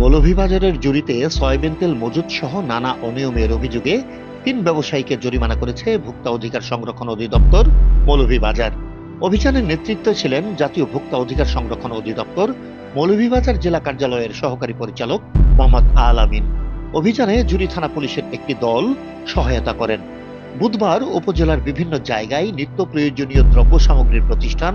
মৌলভীবাজারের জুড়িতে সয়াবিন তেল মজুদ সহ নানা অনিয়মের অভিযোগে তিন ব্যবসায়ীকে জরিমানা করেছে ভোক্তা অধিকার সংরক্ষণ অধিদপ্তর মৌলভীবাজার। অভিযানের নেতৃত্বে ছিলেন জাতীয় ভোক্তা অধিকার সংরক্ষণ অধিদপ্তর মৌলভীবাজার জেলা কার্যালয়ের সহকারী পরিচালক মোহাম্মদ আল আমিন। অভিযানে জুরি থানা পুলিশের একটি দল সহায়তা করেন। বুধবার উপজেলার বিভিন্ন জায়গায় নিত্য প্রয়োজনীয় দ্রব্য সামগ্রীর প্রতিষ্ঠান,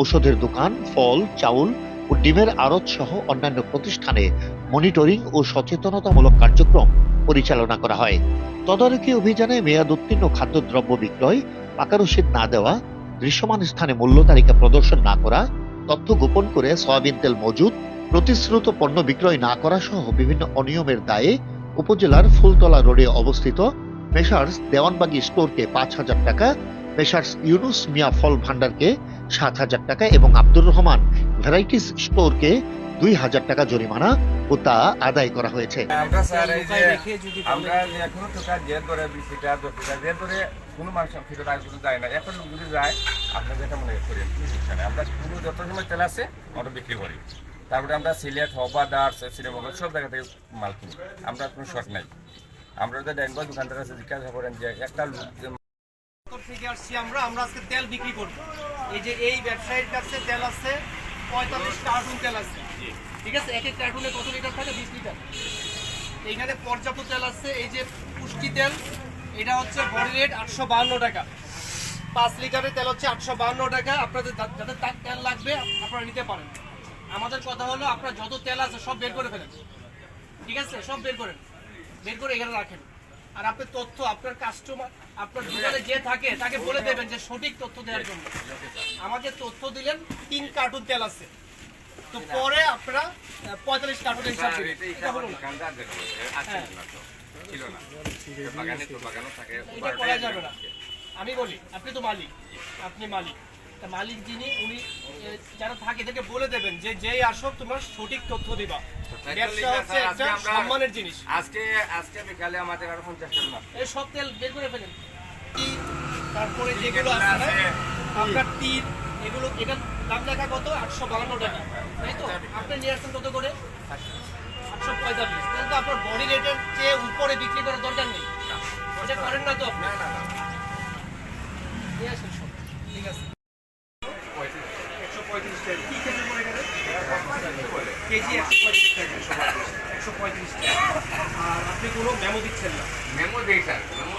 ঔষধের দোকান, ফল, চাউল ও ডিমের আড়ত সহ অন্যান্য প্রতিষ্ঠানে মনিটরিং ও সচেতনতামূলক কার্যক্রম পরিচালনা করা হয়। তদারকি অভিযানে মেয়াদ উত্তীর্ণ খাদ্যদ্রব্য বিক্রয় পাকা রসিদ না দেওয়া, দৃশ্যমান স্থানে মূল্য তালিকা প্রদর্শন না করা, তথ্য গোপন করে সয়াবিন তেল মজুদ, প্রতিশ্রুত পণ্য বিক্রয় না করা সহ বিভিন্ন অনিয়মের দায়ে উপজেলার ফুলতলা রোডে অবস্থিত মেসার্স দেওয়ানবাগি স্টোরকে পাঁচ হাজার টাকা মেসার্স ইউনুস মিয়া ফল ভান্ডারকে সাত হাজার টাকা এবং আব্দুর রহমান ভ্যারাইটিস স্টোরকে দুই হাজার টাকা জরিমানা ও তা আদায় করা হয়েছে। আমরা স্যার এই যে আমরা যে এখনও টাকা যে ধরে বিশ টাকা দশ টাকা যে ধরে কোনো মানুষ ফিরত আগে কিন্তু যায় না। এখন যদি যায় আপনার যেটা মনে করেন আমরা পুরো যত সময় তেল আছে আমরা বিক্রি করি। তারপরে আমরা সিলেট হবা সব জায়গা থেকে মাল কিনি। আমরা কোনো শর্ট নাই। আমরা যে ড্যাঙ্গল দোকানদার আছে জিজ্ঞাসা করেন যে একটা লোক থেকে আসছি আমরা আমরা আজকে তেল বিক্রি করব। এই যে এই ব্যবসায়ীর কাছে তেল আছে পঁয়তাল্লিশ কার্টুন তেল আছে। ঠিক আছে? এক এক কার্টুনে কত লিটার থাকে? বিশ লিটার। এইখানে পর্যাপ্ত তেল আছে। এই যে পুষ্টি তেল, এটা হচ্ছে বডি রেট আটশো বাহান্ন টাকা। পাঁচ লিটারের তেল হচ্ছে আটশো বাহান্ন টাকা। আপনাদের যাদের তেল লাগবে, আপনারা নিতে পারেন। আমাদের কথা হলো, আপনার যত তেল আছে সব বের করে ফেলেন। ঠিক আছে? সব বের করেন। বের করে এখানে রাখেন। আর আপনার তথ্য আপনার কাস্টমার আপনার দোকানে যে থাকে তাকে বলে দেবেন যে সঠিক তথ্য দেওয়ার জন্য। আমাকে তথ্য দিলেন তিন কার্টুন তেল আছে। তো পরে আপনারা পঁয়তাল্লিশ কার্টুন হিসাব দিবেন। এটা হলো না। দোকানদার দেখো, আছে না তো, ছিল না। বাগানে তো বাগানও থাকে এটা করা যাবে না। আমি বলি আপনি তো মালিক আপনি মালিক। তা মালিক যিনি উনি যারা থাকে এদেরকে বলে দেবেন যে যেই আসো তোমার সঠিক তথ্য দিবা। ব্যবসা হচ্ছে একটা সম্মানের জিনিস। আজকে আজকে বিকালে আমাদের আরও পঞ্চাশ টাকা এই সব তেল বের করে ফেলেন। তারপরে যেগুলো যেগুলো আছে আপনার তিল এগুলো এটার দাম লেখা কত? আটশো বাহান্ন টাকা। তাই তো? আপনি নিয়ে আসছেন কত করে? আটশো। পঁয়তাল্লিশ। তাহলে তো আপনার বডি রেটের চেয়ে উপরে বিক্রি করার দরকার নেই। এটা করেন না তো আপনি? না, না, ঠিক আছে। একশো পঁয়ত্রিশ টাকা কি কেজি একশো পঁয়ত্রিশ টাকা একশো পঁয়ত্রিশ টাকা আর আপনি কোনো মেমো দিচ্ছেন না মেমো দেই স্যার, মেমো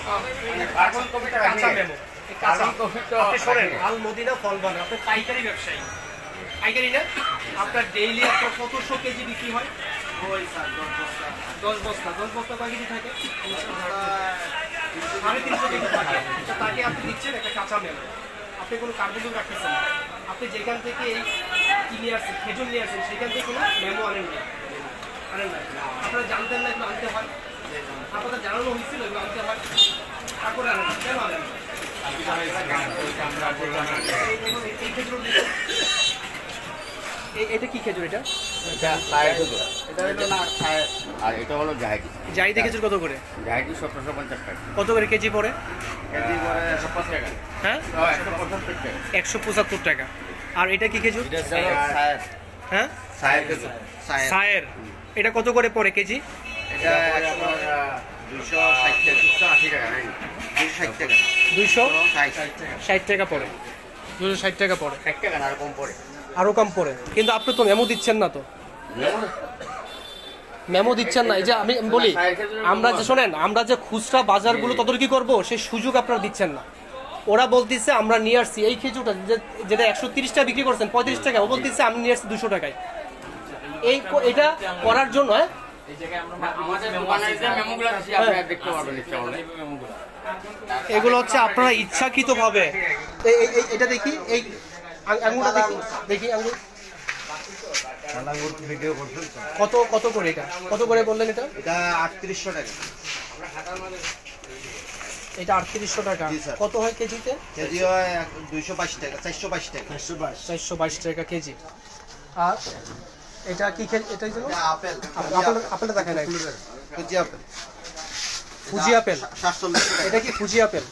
কার্বন কপিটা কাঁচা মেমো এই কাঁচা কার্বন কপি তো আপনি শোনেন আল মদিনা ফল বাগান আপনি পাইকারি ব্যবসায়ী। পাইকারি না? আপনার ডেইলি আপনার কতশো কেজি বিক্রি হয়। দশ বস্তা। দশ বস্তা কয় কেজি থাকে। সাড়ে তিনশো কেজি থাকে। তা তাকে আপনি দিচ্ছেন একটা কাঁচা মেমো আপনি কোনো কার্বন রাখতেছেন আপনি যেখান থেকে এই কি নিয়ে আসছেন খেজুর নিয়ে আসছেন সেখান থেকে কোনো মেমো আনেন না আনেন না আপনারা জানতেন না এগুলো আনতে হয়। আপনাদের জানানো হয়েছিল এগুলো আনতে হয়। তারপরে আনেন না। কেন আনেন এটা কি খেজুর এটা। আর এটা হলো জাহেদি জাইদে খেজুর কত করে? জাহেদি সতেরোশো পঞ্চাশ টাকা। কত করে কেজি পড়ে? কেজি পরে একশো পাঁচ টাকা। হ্যাঁ? একশো পঁচাত্তর টাকা। আর এটা কি খেজুর? হ্যাঁ? সায়ের এটা কত করে পড়ে কেজি? টাকা দুশো ষাট টাকা। দুইশো ষাট ষাট টাকা পড়ে। দুশো ষাট টাকা পড়ে। ষাট টাকা না আর কম পড়ে। আরও কম পড়ে। কিন্তু আপনি তো মেমো দিচ্ছেন না তো। মেমো দিচ্ছেন না। এই যে আমি আমি বলি আমরা যে শোনেন আমরা যে খুচরা বাজারগুলো তদারকি করব সেই সুযোগ আপনারা দিচ্ছেন না। ওরা বলতেছে আমরা নিয়ে আসছি। এই খেজুরটা যেটা একশো তিরিশ টাকা বিক্রি করছেন পঁয়ত্রিশ টাকা ও বলতেছে আমি নিয়ে আসছি দুশো টাকায়। এই এটা করার জন্য হ্যাঁ? আমাদের দোকানে যে মেমোগুলো আছে আপনারা দেখতে পারবেন ইচ্ছা হলে। এগুলো হচ্ছে আপনারা ইচ্ছাকৃতভাবে এই এই- এই- এটা দেখি এই দেখি দেখি কত কত করে এটা? কত করে বললেন এটা? এটা আটত্রিশশো টাকা। এটা আটত্রিশশো টাকা। কত হয় কেজিতে? কেজি হয় দুইশো বাইশ টাকা চারশো বাইশ টাকা। চারশো বাইশ। চারশো বাইশ টাকা কেজি। আর এটা কি এটাই জন্য আপেল। আপেল আপেলটা দেখেন আপেল। Fuji apple? এটা কি ফুজি আপেল?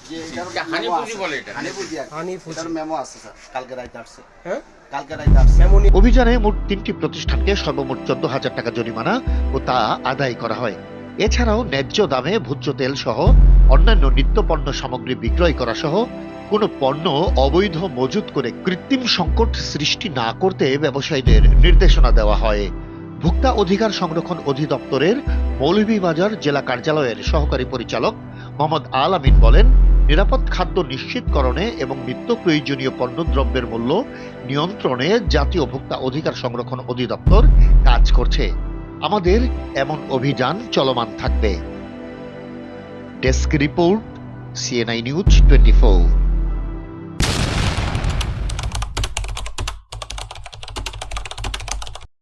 হানি ফুজি বলে এটা। Honey Fuji Honey Fuji. এটার মেমো আছে স্যার। কালকে রাইতে আসছে হ্যাঁ? কালকে রাইতে আসছে অভিযানে মোট তিনটি প্রতিষ্ঠানকে সর্বমোট চোদ্দ হাজার টাকা জরিমানা ও তা আদায় করা হয়। এছাড়াও ন্যায্য দামে ভোজ্য তেল সহ অন্যান্য নিত্যপণ্য সামগ্রী বিক্রয় করা সহ কোনো পণ্য অবৈধ মজুত করে কৃত্রিম সংকট সৃষ্টি না করতে ব্যবসায়ীদের নির্দেশনা দেওয়া হয়। ভোক্তা অধিকার সংরক্ষণ অধিদপ্তরের মৌলভীবাজার জেলা কার্যালয়ের সহকারী পরিচালক মোহাম্মদ আল আমিন বলেন, নিরাপদ খাদ্য নিশ্চিতকরণে এবং নিত্য প্রয়োজনীয় পণ্যদ্রব্যের মূল্য নিয়ন্ত্রণে জাতীয় ভোক্তা অধিকার সংরক্ষণ অধিদপ্তর কাজ করছে। আমাদের এমন অভিযান চলমান থাকবে। Desk report CNI news twenty